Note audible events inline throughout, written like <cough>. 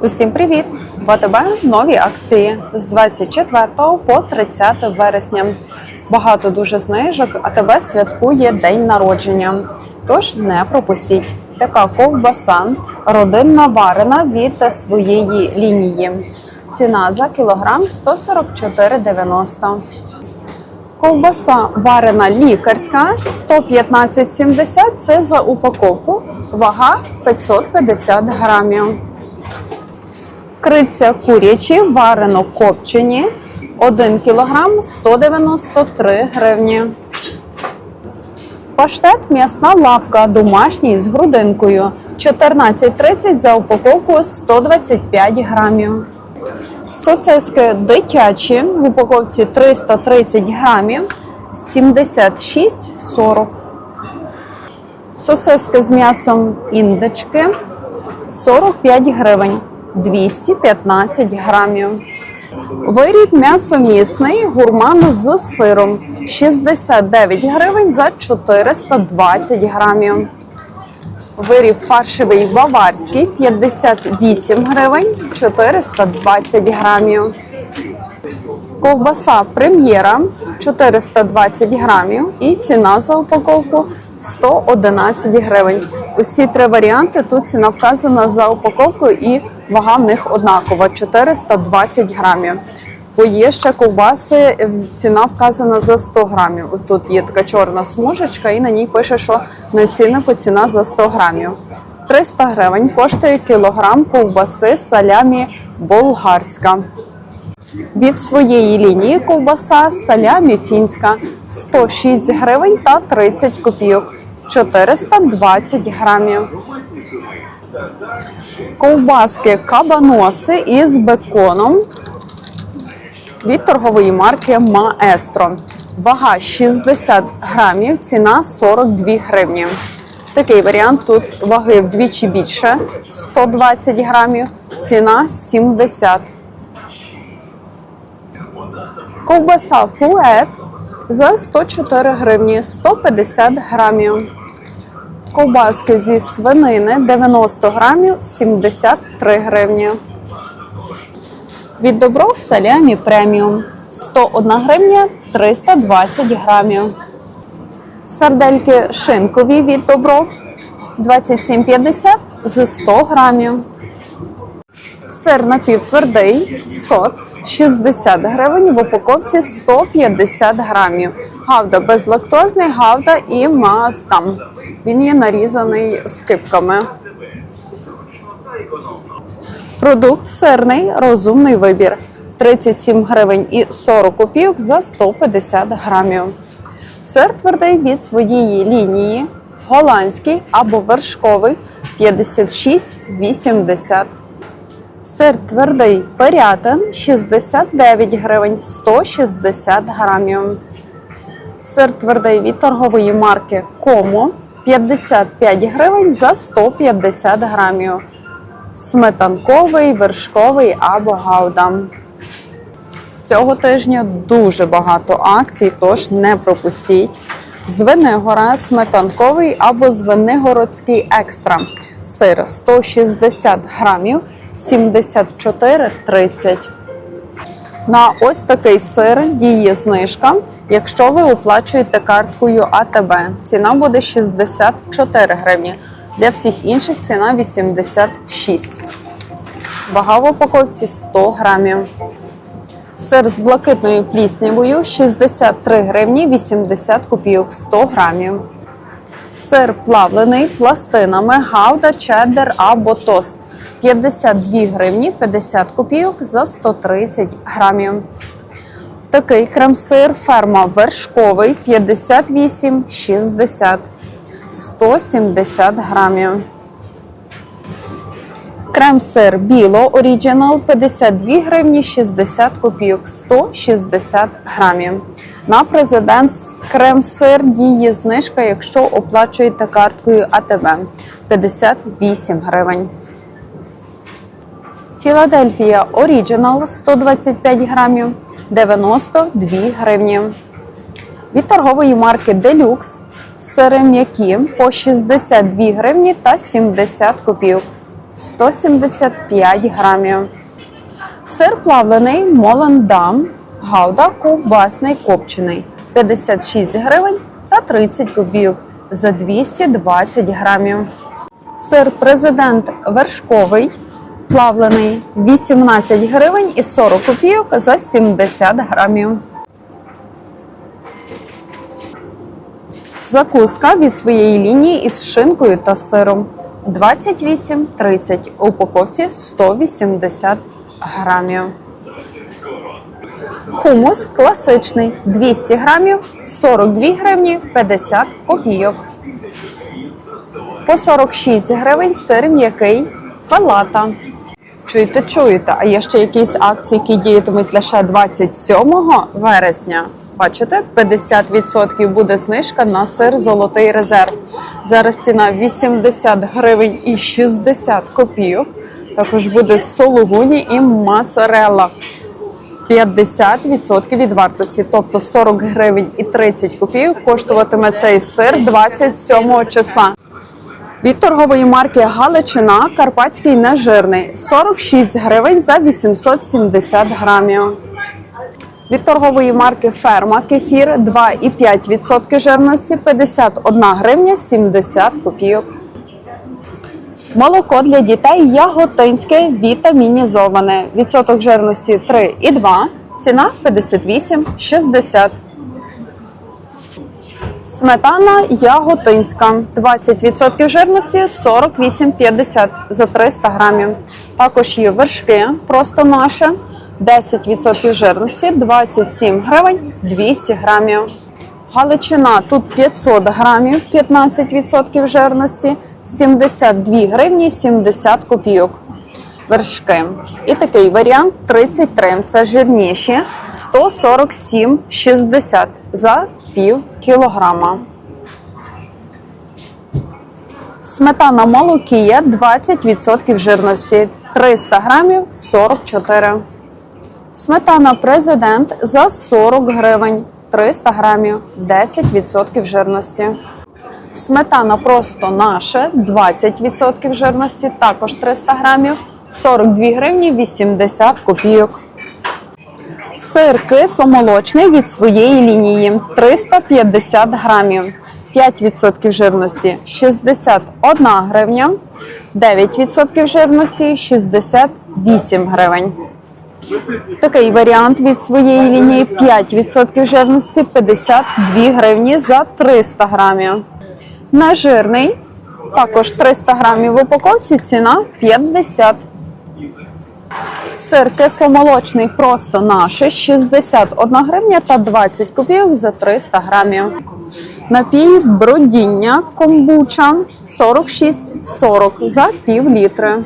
Усім привіт! В АТБ нові акції з 24 по 30 вересня. Багато дуже знижок. АТБ святкує день народження. Тож не пропустіть. Така ковбаса родинна варена від своєї лінії. Ціна за кілограм 144,90. Ковбаса варена лікарська 115,70 – це за упаковку. Вага 550 грамів. Криця курячі варено копчені 1 кг 193 гривні. Паштет м'ясна лавка домашній з грудинкою 14,30 за упаковку 125 грамів. Сосиски дитячі в упаковці 330 грамів 76,40. Сосиски з м'ясом індички 45 гривень 215 грамів. Виріб м'ясомісний гурман з сиром 69 гривень за 420 грамів. Виріб фаршевий баварський 58 гривень 420 грамів. Ковбаса прем'єра 420 грамів і ціна за упаковку 111 гривень. Усі три варіанти. Тут ціна вказана за упаковку і вага в них однакова 420 грамів. Бо є ще ковбаси, е, ціна вказана за 100 грамів. Тут є така чорна смужечка, і на ній пише, що на ціннику ціна за 100 грамів. 300 гривень коштує кілограм ковбаси салямі болгарська. Від своєї лінії ковбаса салямі фінська 106 гривень та 30 копійок 420 грамів. Ковбаски кабаноси із беконом від торгової марки Маестро. Вага 60 грамів, ціна 42 гривні. Такий варіант тут ваги вдвічі більше 120 грамів, ціна 70 Ковбаса фует за 104 гривні 150 грамів. Ковбаски зі свинини 90 грамів 73 гривні. Від добров салямі преміум 101 гривня 320 грамів. Сардельки шинкові від добров 27,50 за 100 грамів. Сир напівтвердий сот 60 гривень в упаковці 150 грамів. Гавда безлактозний, гавда і маастам. Він є нарізаний скипками. Продукт сирний, розумний вибір. 37 гривень і 40 копійок за 150 грамів. Сир твердий від своєї лінії, голландський або вершковий 56,80. Сир твердий Пирятин 69 гривень 160 грамів. Сир твердий від торгової марки Комо 55 гривень за 150 грамів. Сметанковий, вершковий або гауда. Цього тижня дуже багато акцій, тож не пропустіть. Звенигора, сметанковий або звенигородський екстра. Сир 160 грамів 74,30. На ось такий сир діє знижка, якщо ви оплачуєте карткою АТБ. Ціна буде 64 гривні. Для всіх інших ціна 86. Вага в упаковці 100 грамів. Сир з блакитною пліснявою 63 гривні 80 копійок 100 грамів. Сир плавлений пластинами, гауда, чеддер або тост 52 гривні 50 копійок за 130 грамів. Такий крем-сир ферма вершковий 58,60 170 грамів. Крем-сир біло оріджинал 52 гривні 60 копійок 160 грамів. На президент крем-сир діє знижка, якщо оплачуєте карткою АТБ 58 гривень. Філадельфія Оріджинал 125 грамів 92 гривні. Від торгової марки Делюкс сири м'які по 62 гривні та 70 копійок. 175 грамів. Сир плавлений Молендам, гауда ковбасний копчений 56 гривень та 30 копійок за 220 грамів. Сир президент вершковий плавлений 18 гривень і 40 копійок за 70 грамів. Закуска від своєї лінії із шинкою та сиром 28,30 у упаковці 180 грамів. Хумус класичний 200 грамів 42 гривні 50 копійок. По 46 гривень сир м'який фалата. Чуєте, чуєте, а є ще якісь акції, які діятимуть лише 27 вересня. Бачите, 50% буде знижка на сир Золотий резерв. Зараз ціна 80 гривень і 60 копійок. Також буде сологуні і моцарелла. 50% від вартості, тобто 40 гривень і 30 копійок коштуватиме цей сир 27 числа. Від торгової марки Галичина Карпатський нежирний 46 гривень за 870 грамів. Від торгової марки Ферма кефір 2,5% жирності 51 гривня 70 копійок. Молоко для дітей яготинське вітамінізоване. Відсоток жирності 3,2, ціна 58,60. Сметана яготинська 20% жирності 48,50 за 300 грамів. Також є вершки, просто наше 10% жирності 27 гривень 200 грамів. Галичина тут 500 грамів, 15% жирності, 72 гривні 70 копійок. Вершки. І такий варіант 33. Це жирніші 147,60 за пів кілограма. Сметана молокія 20% жирності 300 грамів 44. Сметана президент за 40 гривень 300 грамів 10% жирності. Сметана просто наше 20% жирності, також 300 грамів 42 гривні 80 копійок. Сир кисломолочний від своєї лінії 350 грамів, 5% жирності 61 гривня, 9% жирності 68 гривень. Такий варіант від своєї лінії 5% жирності 52 гривні за 300 грамів. Нежирний також 300 грамів в упаковці, ціна 50. Сир кисломолочний просто наш 61 гривня та 20 копійок за 300 грамів. Напій бродіння комбуча 46,40 за пів літри.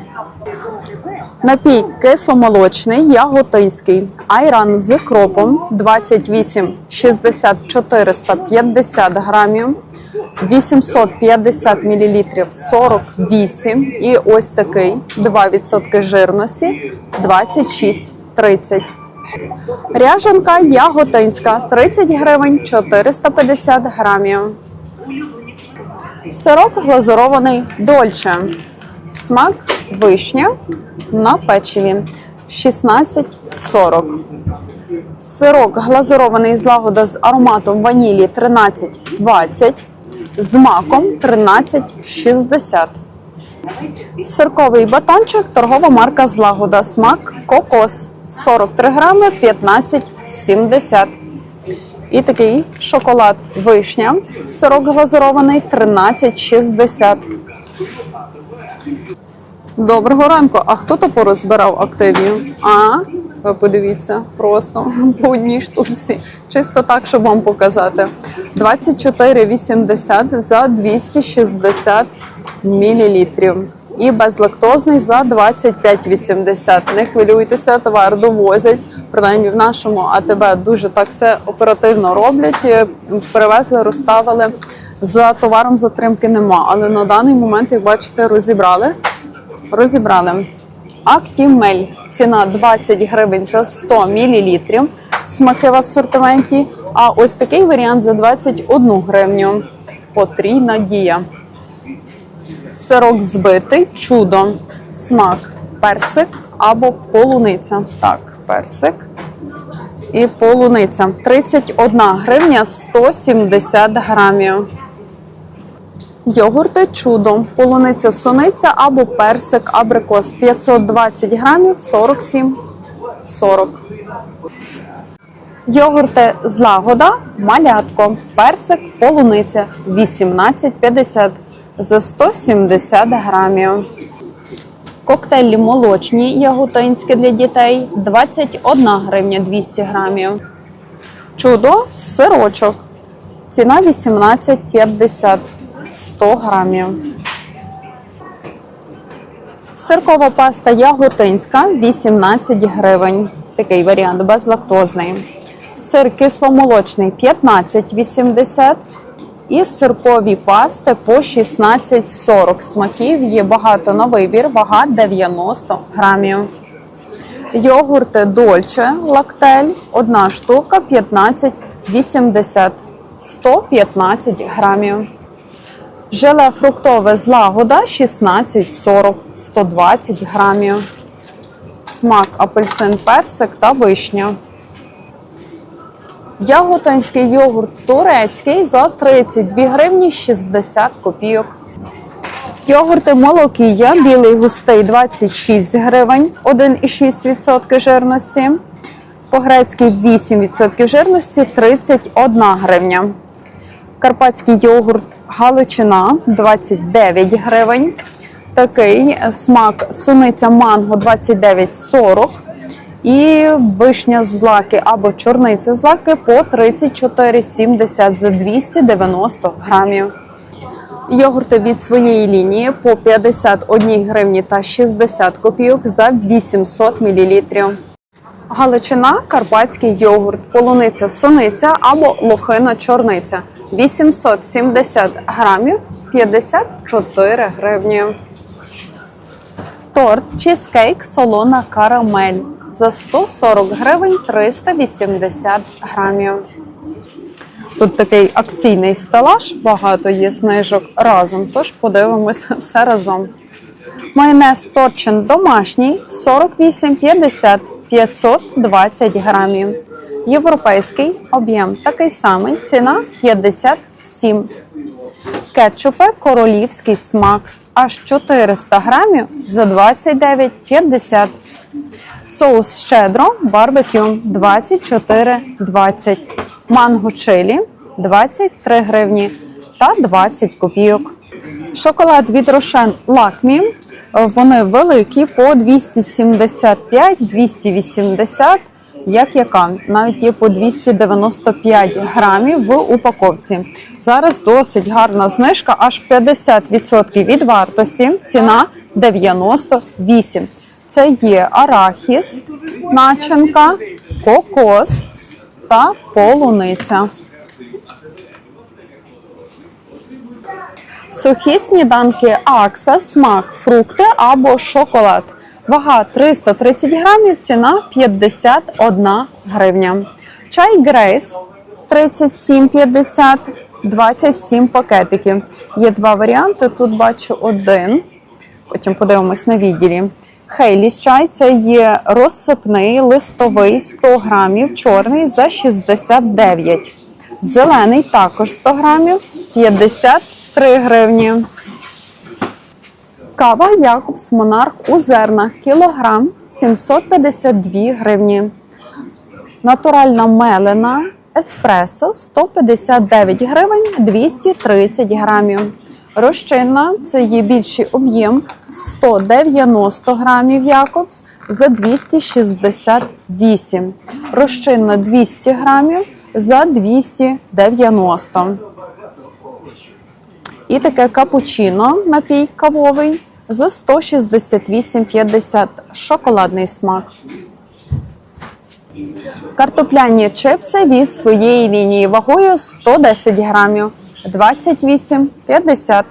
Напій кисломолочний, яготинський, айран з кропом 28 60 450 грамів, 850 мл 48 і ось такий 2% жирності 26,30. Ряжанка яготинська 30 гривень 450 грамів. Сирок глазурований дольче. Смак вишня на печиві 16,40. Сирок глазурований з лагода з ароматом ванілі 13,20. З маком 13,60. Сирковий батончик, торгова марка Злагода. Смак кокос 43 грами 15,70. І такий шоколад вишня. Сирок глазурований 13,60. Доброго ранку. А хто то порозбирав активів? А? Ви подивіться, просто <laughs> по одній штучці. Чисто так, щоб вам показати. 24,80 за 260 мілілітрів. І безлактозний за 25,80. Не хвилюйтеся, товар довозять. Принаймні в нашому АТБ дуже так все оперативно роблять. Е, Привезли, розставили. За товаром затримки нема. Але на даний момент, як бачите, розібрали. Розібрали. Актімель. Ціна 20 гривень за 100 мл. Смаки в асортименті. А ось такий варіант за 21 гривню. Потрійна дія. Сирок збитий, чудо Смак персик або полуниця. Так, персик і полуниця. 31 гривня 170 грамів. Йогурти чудо, полуниця суниця або персик абрикос 520 грамів 47 40. Йогурти злагода, малятко, персик, полуниця 18,50 за 170 грамів. Коктейлі молочні яготинські для дітей 21 гривня 200 грамів. Чудо сирочок. Ціна 18,50 100 грамів. Сиркова паста яготинська 18 гривень. Такий варіант безлактозний. Сир кисломолочний 15,80 і сиркові пасти по 16,40 смаків. Є багато на вибір, вага 90 грамів. Йогурти Дольче Лактель, одна штука 15,80 115 грамів. Желе фруктове злагода 16,40 120 грамів. Смак апельсин, персик та вишня. Яготинський йогурт турецький за 32 гривні 60 копійок. Йогурти молокія, білий густий 26 гривень, 1,6% жирності. По-грецьки 8% жирності 31 гривня. Карпатський йогурт Галичина 29 гривень. Такий смак суниця манго 29,40 і вишня з злаки або чорниця з злаки по 34,70 за 290 грамів. Йогурти від своєї лінії по 51 гривні та 60 копійок за 800 мл. Галичина карпатський йогурт, полуниця суниця або лохина чорниця 870 грамів 54 гривні. Торт чізкейк солона карамель за 140 гривень 380 грамів. Тут такий акційний стелаж, багато є знижок разом, тож подивимося <laughs> все разом. Майонез торчин домашній 48,50 520 грамів. Європейський об'єм такий самий, ціна 57. Кетчупи королівський смак аж 400 грамів за 29,50. Соус щедро барбекю 24,20. Манго чилі 23 гривні та 20 копійок. Шоколад від Рошен Лакмі. Вони великі по 275-280, як яка. Навіть є по 295 грамів в упаковці. Зараз досить гарна знижка, аж 50% від вартості. Ціна 98. Це є арахіс, начинка, кокос та полуниця. Сухі сніданки Акса, смак, фрукти або шоколад. Вага 330 грамів, ціна 51 гривня. Чай Грейс 37,50, 27 пакетиків. Є два варіанти. Тут бачу один. Потім подивимось на відділі. Хейліс чай це є розсипний, листовий 100 грамів, чорний за 69. Зелений також 100 грамів, 53 гривні. Кава Якобс Монарх у зернах кілограм 752 гривні. Натуральна мелена еспресо 159 гривень 230 грамів. Розчинна це є більший об'єм 190 грамів Якобс за 268. Розчинна 200 грамів за 290. І таке капучино напій кавовий за 168,50 шоколадний смак. Картопляні чипси від своєї лінії вагою 110 грамів 28,50.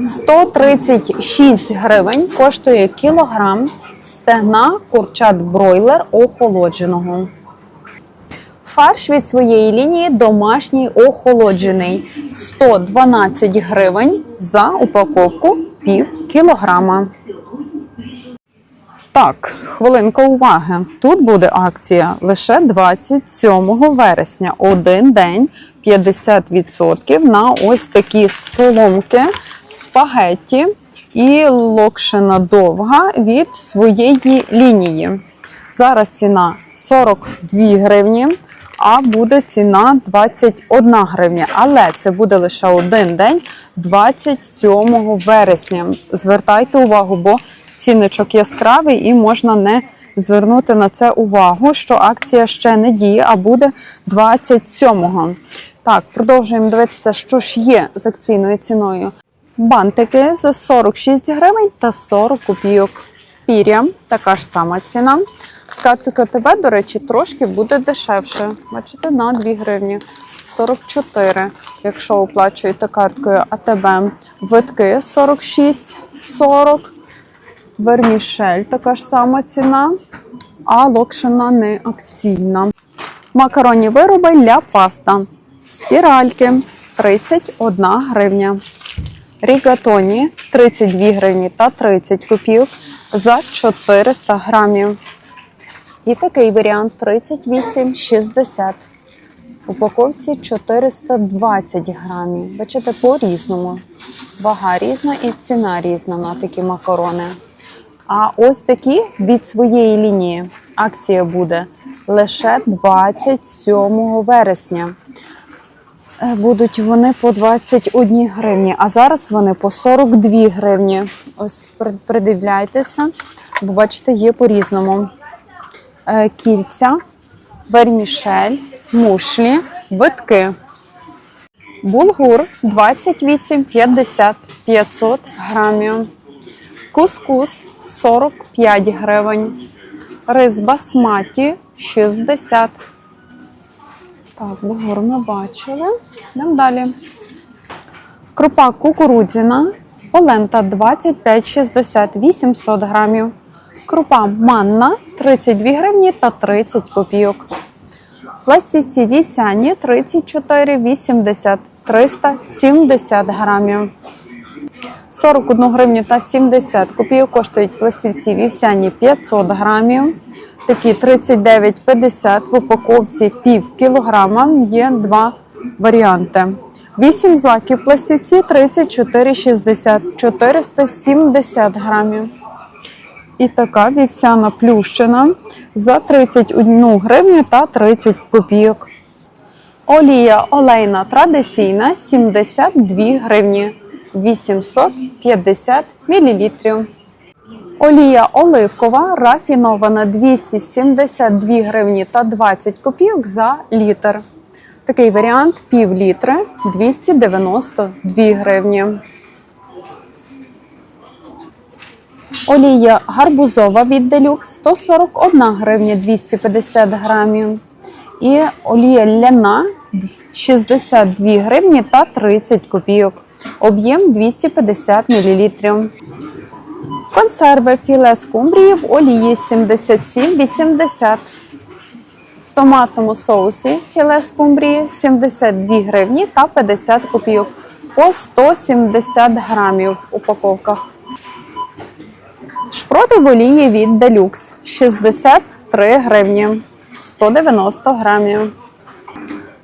136 гривень коштує кілограм стегна курчат бройлер охолодженого. Фарш від своєї лінії домашній охолоджений 112 гривень за упаковку пів кілограма. Так, хвилинка уваги. Тут буде акція лише 27 вересня. Один день 50% на ось такі соломки, спагетті і локшина довга від своєї лінії. Зараз ціна 42 гривні, а буде ціна 21 гривня. Але це буде лише один день 27 вересня. Звертайте увагу, бо цінничок яскравий і можна не звернути на це увагу, що акція ще не діє, а буде 27-го. Так, продовжуємо дивитися, що ж є з акційною ціною. Бантики за 46 гривень та 40 копійок. Пір'я така ж сама ціна. Картки ТБ, до речі, трошки буде дешевше. Бачите, на 2 гривні 44. Якщо оплачуєте карткою АТБ, витки 46,40. Вермішель така ж сама ціна, а локшина не акційна. Макаронні вироби для паста. Спіральки 31 гривня. Рігатоні 32 гривні та 30 копійок за 400 грамів. І такий варіант 38,60. В упаковці 420 грамів. Бачите, по-різному. Вага різна і ціна різна на такі макарони. А ось такі від своєї лінії акція буде лише 27 вересня. Е, Будуть вони по 21 гривні, а зараз вони по 42 гривні. Ось придивляйтеся, бо бачите, є по-різному. Е, Кільця, вермішель, мушлі, битки. Булгур 28,50 500 грамів. Кускус 45 гривень. Рис басматі 60. Так, бугор ми бачили. Йдемо далі. Крупа кукурудзяна. Полента 25,60 800 грамів. Крупа манна 32 гривні та 30 копійок. Пластівці вівсяні 34,80 370 грамів. 41 гривню та 70 копійок коштують пластівці вівсяні 500 грамів. Такі 39,50 в упаковці пів кілограма. Є два варіанти. 8 злаків пластівці 34,60 470 грамів. І така вівсяна плющина за 31 гривню та 30 копійок. Олія олейна традиційна 72 гривні 850 мл. Олія оливкова рафінована 272 гривні та 20 копійок за літр. Такий варіант пів літри 292 гривні. Олія гарбузова від делюкс 141 гривня 250 грамів. І олія ляна 62 гривні та 30 копійок. Об'єм 250 мл. Консерви філе скумбрії в олії 77,80. В томатному соусі філе скумбрії 72 гривні та 50 копійок по 170 грамів в упаковках. Шпроти в олії від Делюкс. 63 гривні. 190 грамів.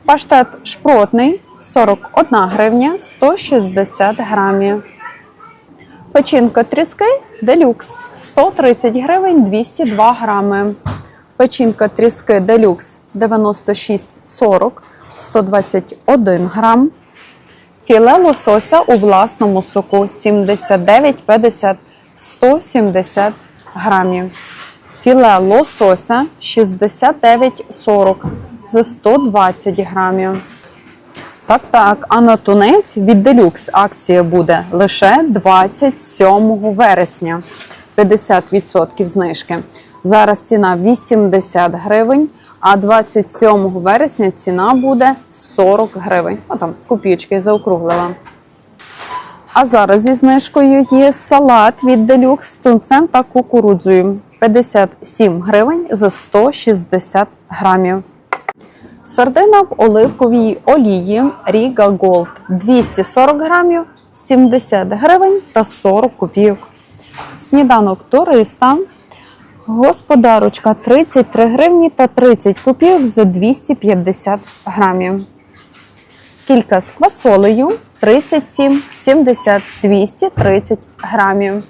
Паштет шпротний. 41 гривня. 160 грамів. Печінка тріски. Делюкс. 130 гривень. 202 грами. Печінка тріски Делюкс. 96,40 121 грам. Філе лосося у власному соку. 79,50 170 грамів. Філе лосося 69,40 за 120 грамів. Так, так, а на тунець від Deluxe акція буде лише 27 вересня. 50% знижки. Зараз ціна 80 гривень, а 27 вересня ціна буде 40 гривень. Ну там копійки заокруглила. А зараз зі знижкою є салат від Deluxe з тунцем та кукурудзою. 57 гривень за 160 грамів. Сардина в оливковій олії Riga Gold 240 грамів, 70 гривень та 40 копійок. Сніданок туриста Господарочка 33 гривні та 30 копійок за 250 грамів. Кілька з квасолею 37, 70, 230 грамів.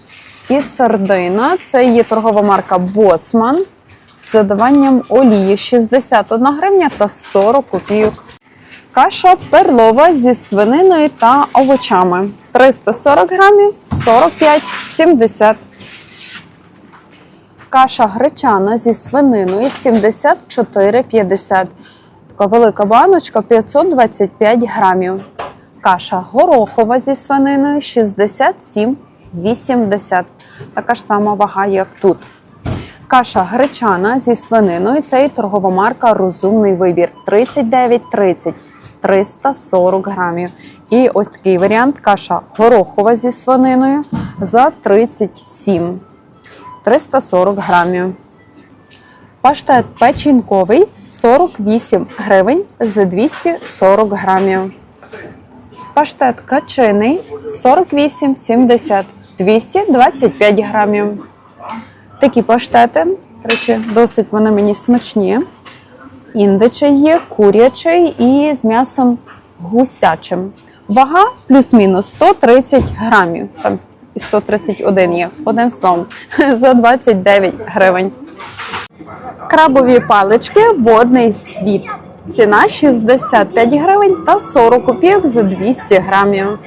І сардина це є торгова марка Боцман з додаванням олії 61 гривня та 40 копійок. Каша перлова зі свининою та овочами 340 грамів 45,70. Каша гречана зі свининою 74,50. Така велика баночка 525 грамів. Каша горохова зі свининою 67,80. Така ж сама вага, як тут. Каша гречана зі свининою. Це і торгова марка Розумний вибір 39,30. 340 грамів. І ось такий варіант каша горохова зі свининою за 37 340 грамів. Паштет печінковий 48 гривень за 240 грамів. Паштет качиний 48,70 225 грамів. Такі паштети, речі, досить вони мені смачні. Індичий є, курячий і з м'ясом гусячим. Вага плюс-мінус 130 грамів. Там і 131 є. Одним словом, <laughs> за 29 гривень. Крабові палички водний світ. Ціна 65 гривень та 40 копійок за 200 грамів.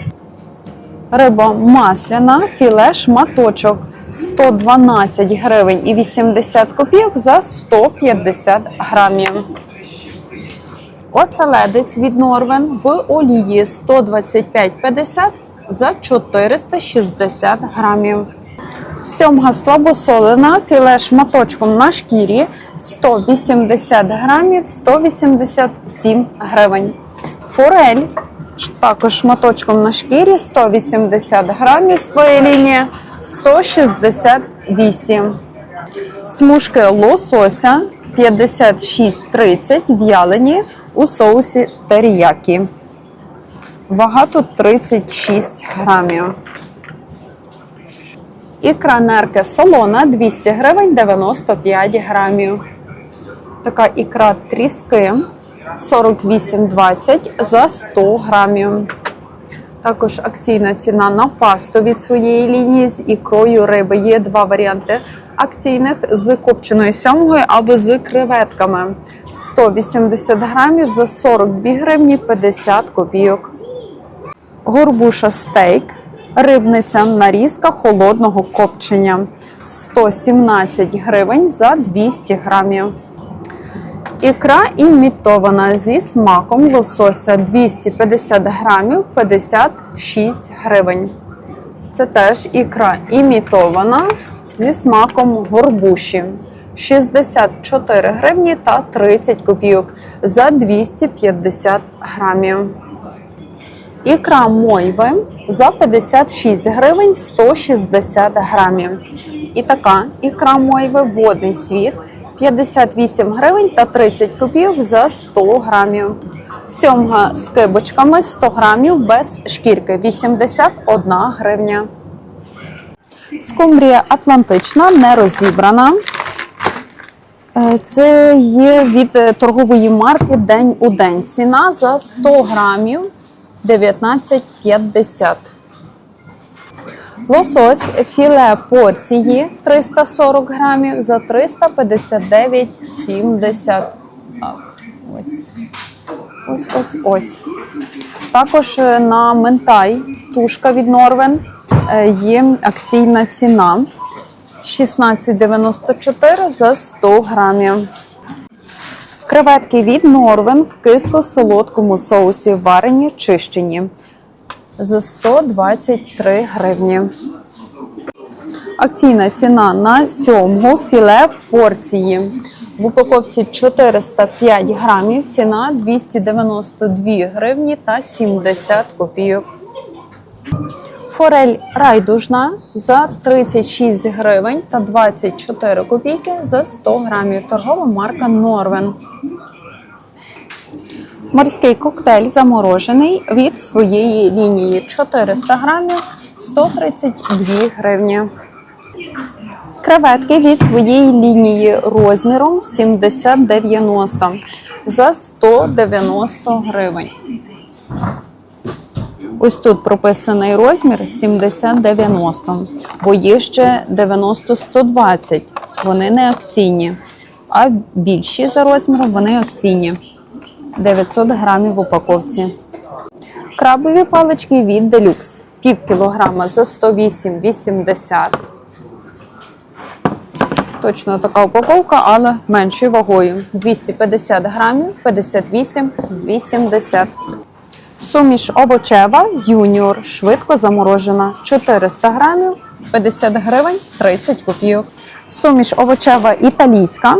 Риба масляна, філе шматочок 112 гривень і 80 копійок за 150 грамів. Оселедець від Норвен в олії 125,50 за 460 грамів. Сьомга слабосолена, філе шматочком на шкірі 180 грамів 187 гривень. Форель також шматочком на шкірі 180 грамів своєї лінії 168. Смужки лосося 56,30 в'ялені у соусі теріякі. Вага тут 36 грамів. Ікра нерки солона 200 гривень 95 грамів. Така ікра тріски 48,20 за 100 грамів. Також акційна ціна на пасту від своєї лінії з ікрою риби. Є два варіанти акційних з копченою сьомгою або з креветками. 180 грамів за 42 гривні 50 копійок. Горбуша стейк, рибниця нарізка холодного копчення 117 гривень за 200 грамів. Ікра імітована зі смаком лосося 250 грамів 56 гривень. Це теж ікра імітована зі смаком горбуші 64 гривні та 30 копійок за 250 грамів. Ікра мойви за 56 гривень 160 грамів. І така ікра мойви водний світ 58 гривень та 30 копійок за 100 грамів. Сьомга з кибочками 100 грамів без шкірки 81 гривня. Скумбрія атлантична не розібрана. Е, Це є від торгової марки День у день. Ціна за 100 грамів 19,50. Лосось філе порції 340 грамів за 359,70. Так, ось. Ось, ось, ось. Також е, на ментай тушка від Норвен е, є акційна ціна 16,94 за 100 грамів. Креветки від Норвен в кисло-солодкому соусі варені чищені за 123 гривні. Акційна ціна на сьомгу філе порції. В упаковці 405 грамів, ціна 292 гривні та 70 копійок. Форель райдужна за 36 гривень та 24 копійки за 100 грамів. Торгова марка Норвен. Морський коктейль заморожений від своєї лінії 400 грамів 132 гривні. Креветки від своєї лінії розміром 70-90 за 190 гривень. Ось тут прописаний розмір 70-90, бо є ще 90-120. Вони не акційні, а більші за розміром вони акційні. 900 грамів в упаковці. Крабові палички від Deluxe. Пів кілограма за 108,80. Точно така упаковка, але меншою вагою. 250 грамів, 58,80. Суміш овочева юніор, швидко заморожена. 400 грамів, 50 гривень, 30 копійок. Суміш овочева італійська,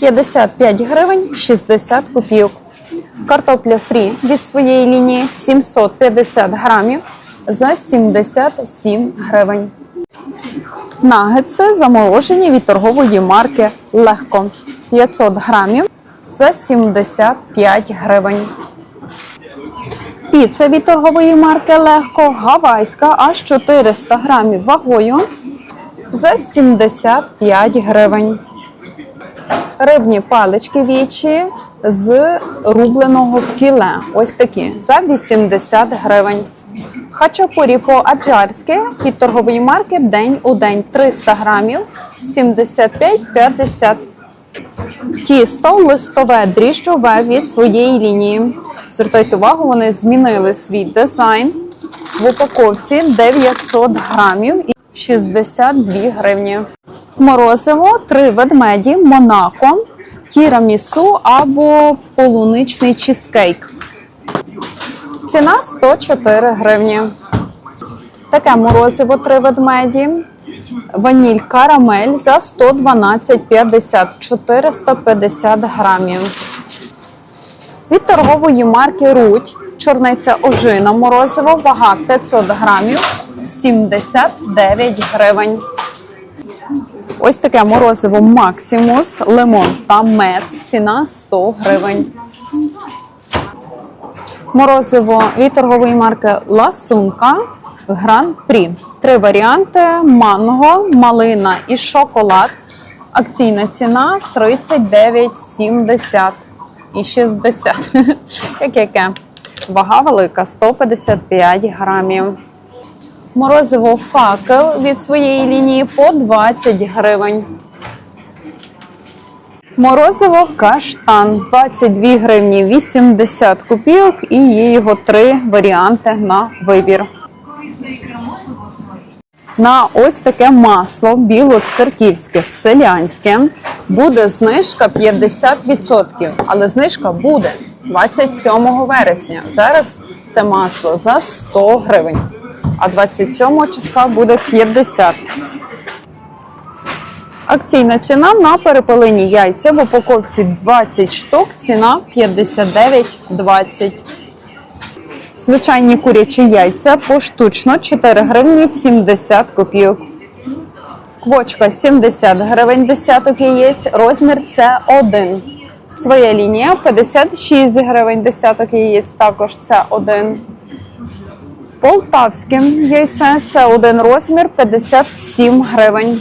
55 гривень, 60 копійок. Картопля фрі від своєї лінії 750 грамів за 77 гривень. Нагетси заморожені від торгової марки Легко 500 грамів за 75 гривень. Піца від торгової марки Легко гавайська аж 400 грамів вагою за 75 гривень. Рибні палички вічі з рубленого філе. Ось такі за 80 гривень. Хачапурі по-аджарськи від торгової марки День у день 300 грамів 75,50. Тісто листове дріжджове від своєї лінії. Звертайте увагу, вони змінили свій дизайн. В упаковці 900 грамів і 62 гривні. Морозиво, три ведмеді, Монако, тірамісу або полуничний чизкейк. Ціна 104 гривні. Таке морозиво три ведмеді. Ваніль карамель за 112,50 450 грамів. Від торгової марки Руть чорниця ожина морозиво, вага 500 грамів 79 гривень. Ось таке морозиво Максимус, лимон та мед. Ціна 100 гривень. Морозиво від торгової марки Ласунка Гран Прі. Три варіанти: манго, малина і шоколад. Акційна ціна 39,70 і 60. Як яке? Вага велика 155 грамів. Морозиво факел від своєї лінії по 20 гривень. Морозиво каштан 22 гривні 80 копійок і є його три варіанти на вибір. На ось таке масло білоцерківське, селянське буде знижка 50%, але знижка буде 27 вересня. Зараз це масло за 100 гривень, а 27 числа буде 50. Акційна ціна на перепелині яйця в упаковці 20 штук, ціна 59,20. Звичайні курячі яйця поштучно 4 гривні 70 копійок. Квочка 70 гривень десяток яєць, розмір це 1. Своя лінія 56 гривень десяток яєць, також це 1. Полтавське яйце це один розмір 57 гривень.